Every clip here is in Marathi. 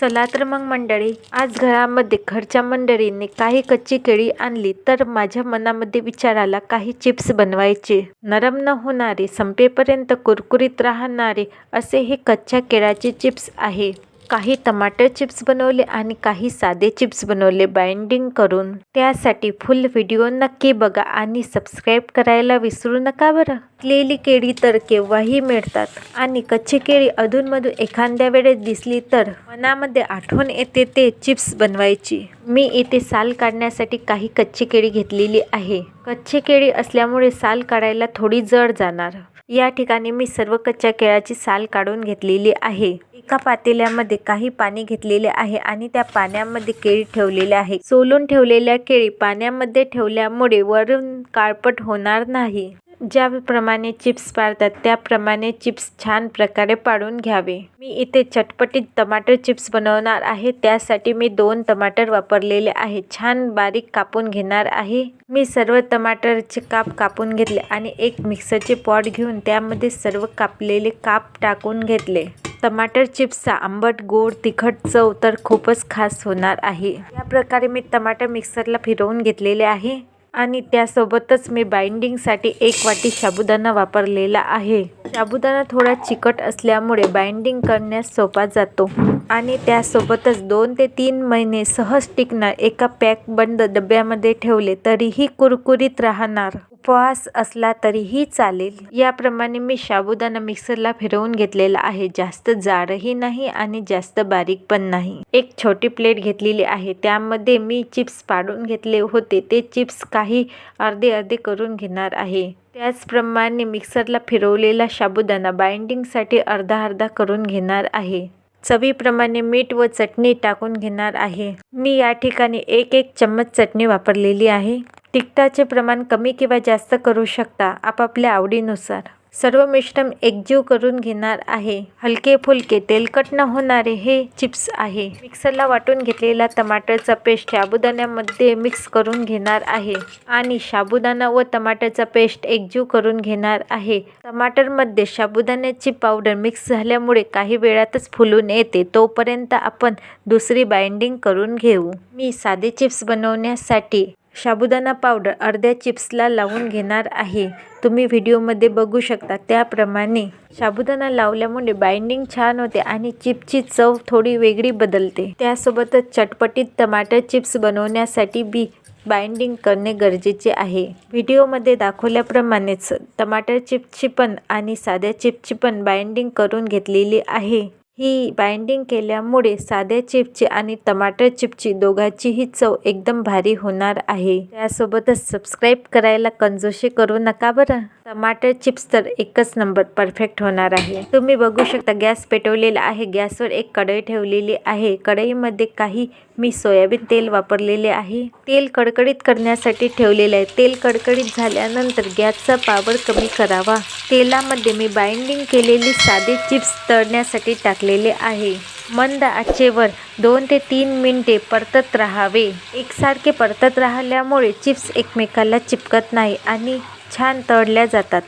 चला तर मग मंडळी आज घरामध्ये घरच्या मंडळींनी काही कच्ची केळी आणली तर माझ्या मनामध्ये विचार आला काही चिप्स बनवायचे. नरम न होणारे संपेपर्यंत कुरकुरीत राहणारे असे हे कच्च्या केळाचे चिप्स आहे. काही टमाटर चिप्स बनवले आणि काही साधे चिप्स बनवले बाइंडिंग करून. त्यासाठी फुल व्हिडिओ नक्की बघा आणि सबस्क्राईब करायला विसरू नका बरं. पिकलेली केळी तर केव्हाही मिळतात आणि कच्ची केळी अधूनमधून एखाद्या वेळेस दिसली तर मनामध्ये आठवण येते ते चिप्स बनवायची. मी इथे साल काढण्यासाठी काही कच्ची केळी घेतलेली आहे. कच्ची केळी असल्यामुळे साल काढायला थोडी जड जाणार. या ठिकाणी मी सर्व कच्च्या केळाची साल काढून घेतलेली आहे. एका पातेल्यामध्ये काही पाणी घेतलेले आहे आणि त्या पाण्यामध्ये केळी ठेवलेले आहे. सोलून ठेवलेल्या केळी पाण्यामध्ये ठेवल्यामुळे वरून काळपट होणार नाही. ज्याप्रमाणे चिप्स पाडतात त्याप्रमाणे चिप्स छान प्रकारे पाडून घ्यावे. मी इथे चटपटीत टमाटर चिप्स बनवणार आहे त्यासाठी मी दोन टमाटर वापरलेले आहे छान बारीक कापून घेणार आहे. मी सर्व टमाटरचे काप कापून घेतले आणि एक मिक्सरचे पॉट घेऊन त्यामध्ये सर्व कापलेले काप टाकून घेतले. टमाटर चिप्सचा आंबट गोड तिखट चव तर खूपच खास होणार आहे. या प्रकारे मी टमाटर मिक्सरला फिरवून घेतलेले आहे. आणि त्यासोबतच मी बाइंडिंगसाठी एक वाटी साबुदाणा वापरलेला आहे. साबुदाणा थोडा चिकट असल्यामुळे बाइंडिंग करण्यास सोपा जातो आणि त्यासोबतच दोन ते तीन महिने सहज टिकणार एका पॅक बंद डब्यामध्ये ठेवले तरीही कुरकुरीत राहणार. उपवास असला तरीही चालेल. याप्रमाणे मी शाबुदाना मिक्सरला फिरवून घेतलेला आहे. जास्त जाडही नाही आणि जास्त बारीक पण नाही. एक छोटी प्लेट घेतलेली आहे. त्यामध्ये मी चिप्स पाडून घेतले होते. ते चिप्स काही अर्धे अर्धे करून घेणार आहे. त्याचप्रमाणे मिक्सरला फिरवलेला शाबुदाना बाइंडिंगसाठी अर्धा अर्धा करून घेणार आहे. चवीप्रमाणे मीठ व चटणी टाकून घेणार आहे. मी या ठिकाणी एक एक चम्मच चटणी वापरलेली आहे. तिखटाचे प्रमाण कमी किंवा जास्त करू शकता आपापल्या आवडीनुसार. सर्व मिश्रण एकजीव करून घेणार आहे. हलके फुलके तेलकट न होणारे हे चिप्स आहे. मिक्सरला वाटून घेतलेला टमाटरचा पेस्ट साबुदाण्यामध्ये मिक्स करून घेणार आहे आणि साबुदाणा व टमाटरचा पेस्ट एकजीव करून घेणार आहे. टमाटरमध्ये साबुदाण्याची पावडर मिक्स झाल्यामुळे काही वेळातच फुलून येते. तोपर्यंत आपण दुसरी बाइंडिंग करून घेऊ. मी साधे चिप्स बनवण्यासाठी साबुदाणा पावडर अर्ध्या चिप्सला लावून घेणार आहे. तुम्ही व्हिडिओमध्ये बघू शकता. त्याप्रमाणे साबुदाणा लावल्यामुळे बाइंडिंग छान होते आणि चिप्सची चव थोडी वेगळी बदलते. त्यासोबतच चटपटीत टमाटर चिप्स बनवण्यासाठी बी बाइंडिंग करणे गरजेचे आहे. व्हिडिओमध्ये दाखवल्याप्रमाणेच टमाटर चिप्सची पण आणि साध्या चिप्सची पण बाइंडिंग करून घेतलेली आहे. ही बाइंडिंग केल्यामुळे साध्या चिप्सची आणि टमाटर चिप्सची दोघांचीही चव एकदम भारी होणार आहे. त्यासोबतच सबस्क्राईब करायला कंजोशी करू नका बरं. टमाटर चिप्स तर एकच नंबर परफेक्ट होणार आहे. तुम्ही बघू शकता गॅस पेटवलेला आहे. गॅसवर एक कढई ठेवलेली आहे. कढईमध्ये काही मी सोयाबीन तेल वापरलेले आहे. तेल कडकडीत करण्यासाठी ठेवलेले आहे. तेल कडकडीत झाल्यानंतर गॅसचा पावर कमी करावा. तेलामध्ये मी बाइंडिंग केलेली साधे चिप्स तळण्यासाठी टाकलेले आहे. मंद आचेवर दोन ते तीन मिनटे परतत राहावे. एकसारखे परतत राहिल्यामुळे चिप्स एकमेकाला चिपकत नाही आणि छान तळल्या जातात.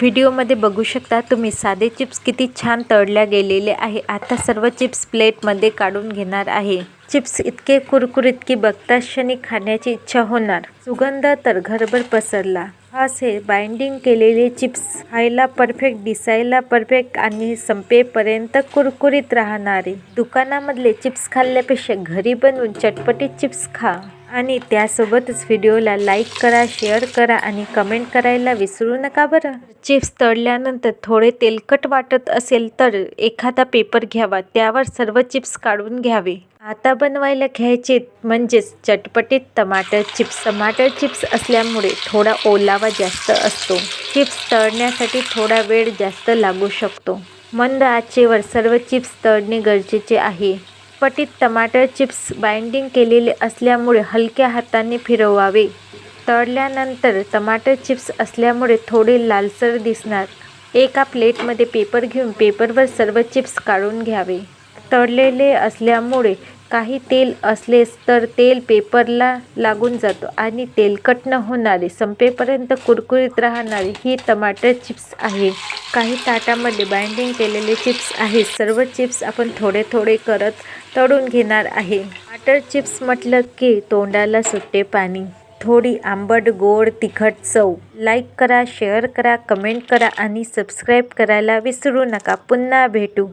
व्हिडिओमध्ये बघू शकता तुम्ही साधे चिप्स किती छान तळल्या गेलेले आहे. आता सर्व चिप्स प्लेटमध्ये काढून घेणार आहे. चिप्स इतके कुरकुरीत की बघता क्षणी खाण्याची इच्छा होणार. सुगंध तर घरभर पसरला. खास हे बाइंडिंग केलेले चिप्स खायला परफेक्ट दिसायला परफेक्ट आणि संपेपर्यंत कुरकुरीत राहणारे. दुकानामधले चिप्स खाल्ल्यापेक्षा घरी बनवून चटपटीत चिप्स खा. आणि त्यासोबतच व्हिडिओला लाईक करा शेअर करा आणि कमेंट करायला विसरू नका बरं. चिप्स तळल्यानंतर थोडे तेलकट वाटत असेल तर एखादा पेपर घ्यावा त्यावर सर्व चिप्स काढून घ्यावे. आता बनवायला घ्यायचे म्हणजेच चटपटीत टमाटर चिप्स. टमाटर चिप्स असल्यामुळे थोडा ओलावा जास्त असतो. चिप्स तळण्यासाठी थोडा वेळ जास्त लागू शकतो. मंद आचेवर सर्व चिप्स तळणे गरजेचे आहे. पटीत टमाटर चिप्स बाइंडिंग केलेले असल्यामुळे हलक्या हाताने फिरवावे. तळल्यानंतर टमाटर चिप्स असल्यामुळे थोडे लालसर दिसणार. एका प्लेटमध्ये पेपर घेऊन पेपरवर सर्व चिप्स काढून घ्यावे. तळलेले असल्यामुळे काही तेल असलेच तर तेल पेपरला लागून जातो आणि तेलकट न होणारे संपेपर्यंत कुरकुरीत राहणारे ही टमाटर चिप्स आहे. काही ताटामध्ये बाइंडिंग केलेले चिप्स आहेत. सर्व चिप्स आपण थोडे थोडे करत तळून घेणार आहे. टमाटर चिप्स म्हटलं की तोंडाला सुट्टे पाणी. थोडी आंबट गोड तिखट चव. लाईक करा शेअर करा कमेंट करा आणि सबस्क्राईब करायला विसरू नका. पुन्हा भेटू.